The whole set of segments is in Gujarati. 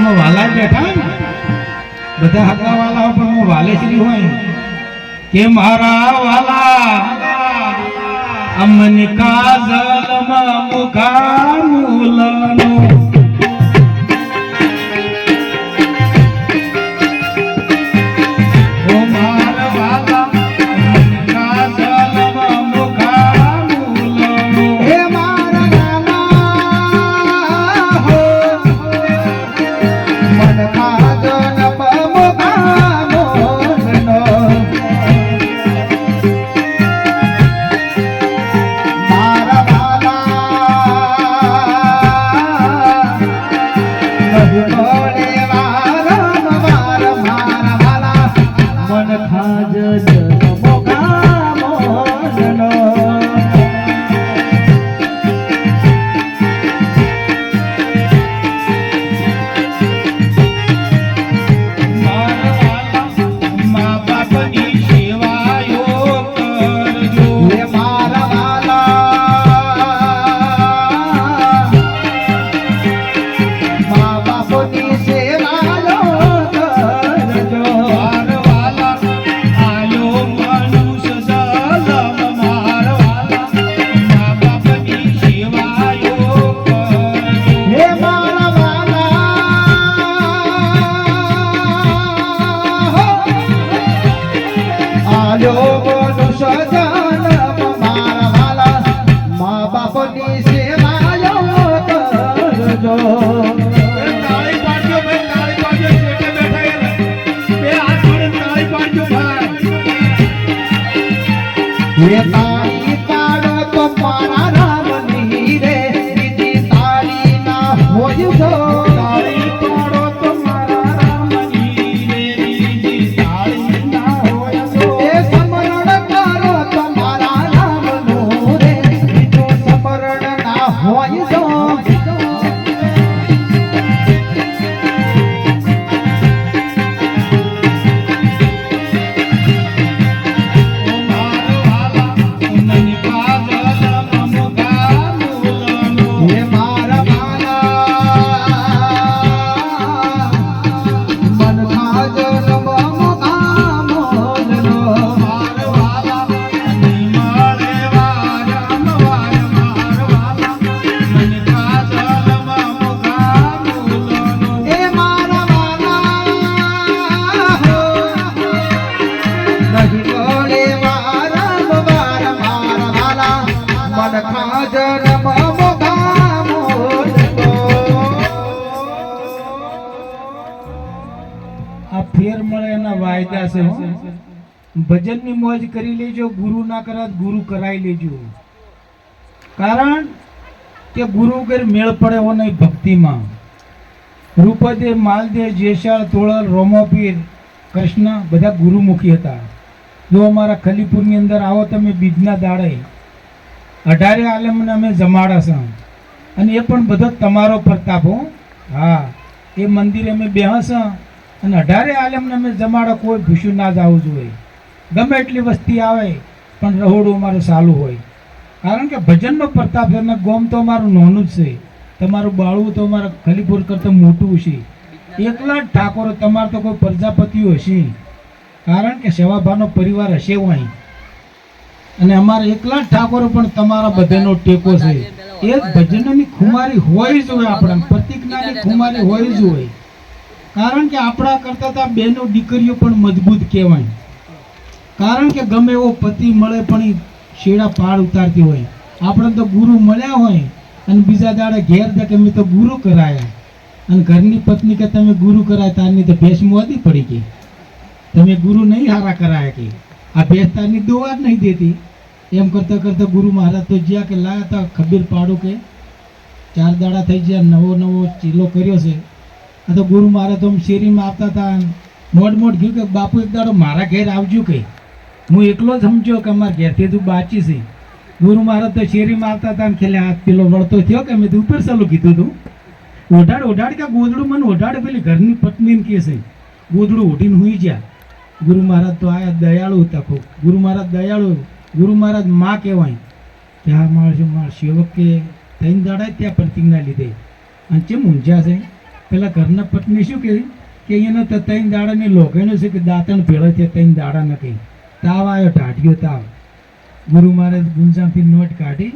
આમાં વાલા બેઠા બધા હગા વાલા પણ હું વાલેશ્રી હોય. કે મારા વાલા, અમની કાજલમાં મુખા મૂલનો મા હે ફેર મળે એના વાયદા છે ભજનની મોજ કરી લેજો, ગુરુ ના કરા ગુરુ કરાવી લેજો. કારણ કે ગુરુ વગર મેળ પડે હો નહીં ભક્તિમાં. રૂપદે, માલદે, જેશાળ તોળલ રોમોપીર, કૃષ્ણ બધા ગુરુમુખી હતા. જો અમારા ખલીપુરની અંદર આવો તમે બીજના દાડે. અઢારે આલમને અમે જમાડા છે. અને એ પણ બધો તમારો પ્રતાપ હો. હા, એ મંદિરે અમે બેહસ અને અઢારે આલમને અમે જમાડો કોઈ ભૂસ્યું ના જવું જોઈએ. ગમે એટલી વસ્તી આવે, પણ રહોડું અમારું સારું હોય. કારણ કે ભજનનો પ્રતાપ છે અને ગોમ તો અમારું નાનું જ છે. તમારું બાળવું તો અમારા ખલીપુર કરતાં મોટું છે. એકલા જ ઠાકોરો, તમારે તો કોઈ પ્રજાપતિઓ હશે. કારણ કે સેવાભાનો પરિવાર હશે અહીં અને અમારે એકલા ઠાકોરો પણ તમારા બધાનો ટેકો છે. એ ભજનની ખુમારી હોય જ હોય આપણા પ્રતિજ્ઞાની ખુમારી હોય જ હોય. કારણ કે આપણા કરતા તો આ બેનો દીકરીઓ પણ મજબૂત કહેવાય. કારણ કે ગમે એવો પતિ મળે પણ એ શેડા પાડ ઉતારતી હોય. આપણે તો ગુરુ મળ્યા હોય અને બીજા દાડે ઘેર દે કે મેં તો ગુરુ કરાયા. અને ઘરની પત્ની કે તમે ગુરુ કરાય તારની તો ભેંસ મોદી પડી ગઈ. તમે ગુરુ નહીં હારા કરાયા કે. આ ભેંસ તારની દોવા જ નહીં દેતી. એમ કરતા કરતા ગુરુ મહારાજ તો જ્યાં કે લાયા હતા ખબીર પાડું કે ચાર દાડા થઈ ગયા, નવો નવો ચીલો કર્યો છે. આ તો ગુરુ મહારાજ આમ શેરીમાં આવતા હતા મોડ મોડ ગયું કે બાપુ એક દાડો મારા ઘેર આવજો કે હું એકલો જ સમજો કે અમારા ઘેરથી તું બાચી છે. ગુરુ મહારાજ તો શેરીમાં આવતા હતા ખેલે હાથ પેલો વળતો થયો કે મેં તું ઉપર ચાલુ કીધું તું. ઓઢાડ ઓઢાડ કે ગોદડું? મને ઓઢાડ પેલી ઘરની પત્નીને કહે છે. ગોદડું ઓઢીને હુઈ ગયા. ગુરુ મહારાજ તો આયા, દયાળુ હતા ખૂબ. ગુરુ મહારાજ દયાળુ ગુરુ મહારાજમાં કહેવાય કે આ માણસ મારા સેવક કે ત્રણ દાડા ત્યાં પ્રતિજ્ઞા લીધે. અને ચેમ ઊંઝા છે? પેલા ઘરના પત્ની શું કહે? કે અહીંયાનો તો ત્રણ દાડાની લોઘેણો છે કે દાંતણ ભેળો છે ત્રણ દાડા ન કહી. તાવ આવ્યો ટાઢિયો તાવ. ગુરુ મહારાજ ગુંજામથી નોટ કાઢી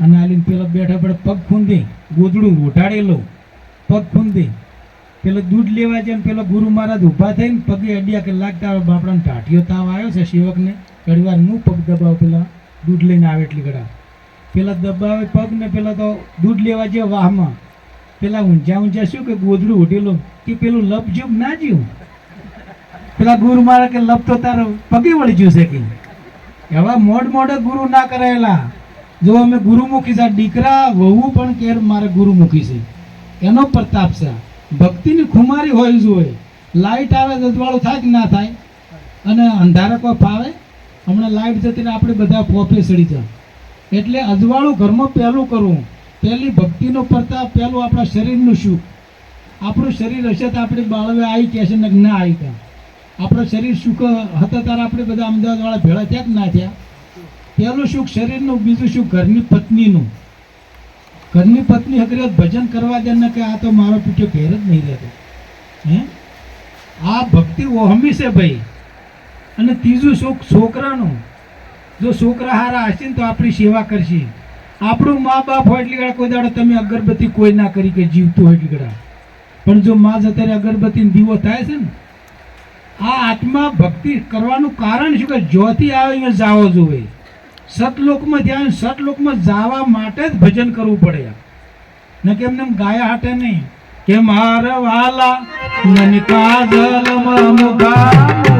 અને આલીને પેલો બેઠા પડે પગ ખૂંદી, ગોદડું ઉઠાડેલો પગ ખૂંદી. પેલો દૂધ લેવા જાય પેલો ગુરુ મહારાજ ઊભા થઈને પગે અડ્યા કે લાગતા બાપડાને ટાઢિયો તાવ આવ્યો છે સેવકને? ઘણી વાર હું પગ દબાવ. પેલા દૂધ લઈને આવે એટલી ઘડા પેલા દબાવે પગ ને પેલા તો દૂધ લેવા જે વાહમાં. પેલા ઊંઝા ઊંઝા શું કે ગોધડું ઉઠેલું કે પેલું લપ જીવ ના જીવ? પેલા ગુરુ મારા કે લપ તો તારો પગે વળી જ્યું છે કે? એવા મોડ મોડે ગુરુ ના કરાયેલા. જો અમે ગુરુમુખી છે દીકરા, વહુ પણ કેર મારે ગુરુમુખી છે. એનો પ્રતાપ છે. ભક્તિની ખુમારી હોય જોઈએ લાઈટ આવે અજવાળું થાય કે ના થાય? અને અંધારા કોઈ ફાવે? હમણાં લાઈટ જતી ને આપણે બધા ફોફે સડી જાય એટલે અજવાળું ઘરમાં પહેલું કરવું પહેલી ભક્તિનો પ્રતાપ, પહેલું આપણા શરીરનું સુખ આપણું શરીર હશે તો આપણે બાળવે આવી કહેશે ને ના આવી ત્યાં આપણું શરીર સુખ હતા ત્યારે આપણે બધા અમદાવાદવાળા ભેળા થયા કે ના થયા? પહેલું સુખ શરીરનું, બીજું સુખ ઘરની પત્નીનું? ઘરની પત્ની હકરીત ભજન કરવા દે ને કે આ તો મારો પીઠો ઘેર જ નહીં રહેતો. હે? આ ભક્તિ ઓહમી છે ભાઈ. અને ત્રીજું સુખ છોકરાનું. જો છોકરા હારા હશે ને તો આપણી સેવા કરશે. આપણું મા બાપ હોય એટલી ગળા કોઈ દાડો તમે અગરબત્તી કોઈ ના કરી કે જીવતું હોય એટલી ગળા પણ જો મા અત્યારે અગરબત્તી દીવો થાય છે ને, આ આત્મા ભક્તિ કરવાનું કારણ શું કે જ્યોતિ આવે અહીંયા જાવો જોવે. સતલોકમાં ત્યાં સતલોકમાં જવા માટે જ ભજન કરવું પડે ન કે એમને એમ ગાયા હાટે નહીં. કે મારા વાલા નન કાજલ મુગા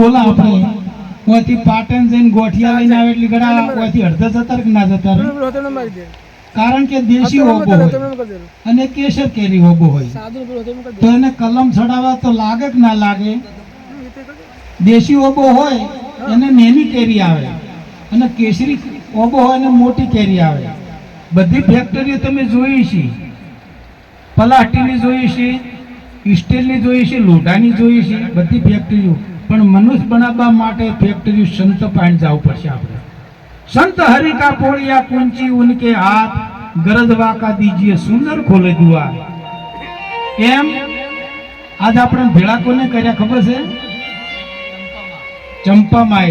બોલા આપણે. ઓથી પાટણ જઈને ગોઠિયા લઈને આવે એટલી ઘડા ઓથી અડધા જતા કે ના જતા કારણ કે દેશી હોબો હોય અને કેસર કેરી હોબો હોય. તો એને કલમ ચડાવવા તો લાગે કે ના લાગે? દેશી ઓબો હોય એને નેની કેરી આવે. અને કેસરી ઓબો હોય અને મોટી કેરી આવે. બધી ફેક્ટરીઓ તમે જોઈ છે. પલાટીની જોઈ છે સ્ટીલની જોઈ છે લોઢાની જોઈ છે બધી ફેક્ટરીઓ પણ મનુષ્ય બનાવવા માટે ફેક્ટરી સંત પાસે જવું પડશે આપણે. સંત હરિકા પોળિયા કુંચી ઉનકે હાથ ગરજ વાકા દીજીએ સુંદર ખોલે દુઆર. એમ આજ આપણે ભેળા કોને કર્યા ખબર છે? ચંપામાં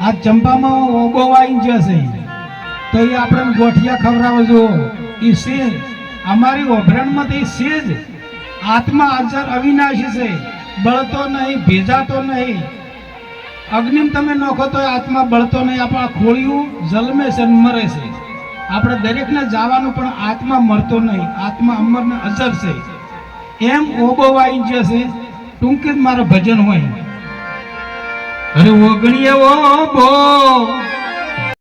આ ચંપામાં ઓબો વાઈ જશે તો એ આપણે ગોઠિયા ખવડાવો જો. એ શેર અમારી ઓભરણમાં તો એ આત્મા અજર અવિનાશી છે. બળતો નહીં, ભેજાતો નહીં. અગ્નિમ તમે નોખો તો આત્મા બળતો નહીં. આપણા ખોળિયું જલમે છે મરે છે. આપણે દરેકને જવાનું પણ આત્મા મરતો નહીં. આત્મા અમરને અસર છે. એમ ઓબો વાઈ જશે ટૂંકે જ મારા ભજન હોય. અરે ઓગણીએ ઓબો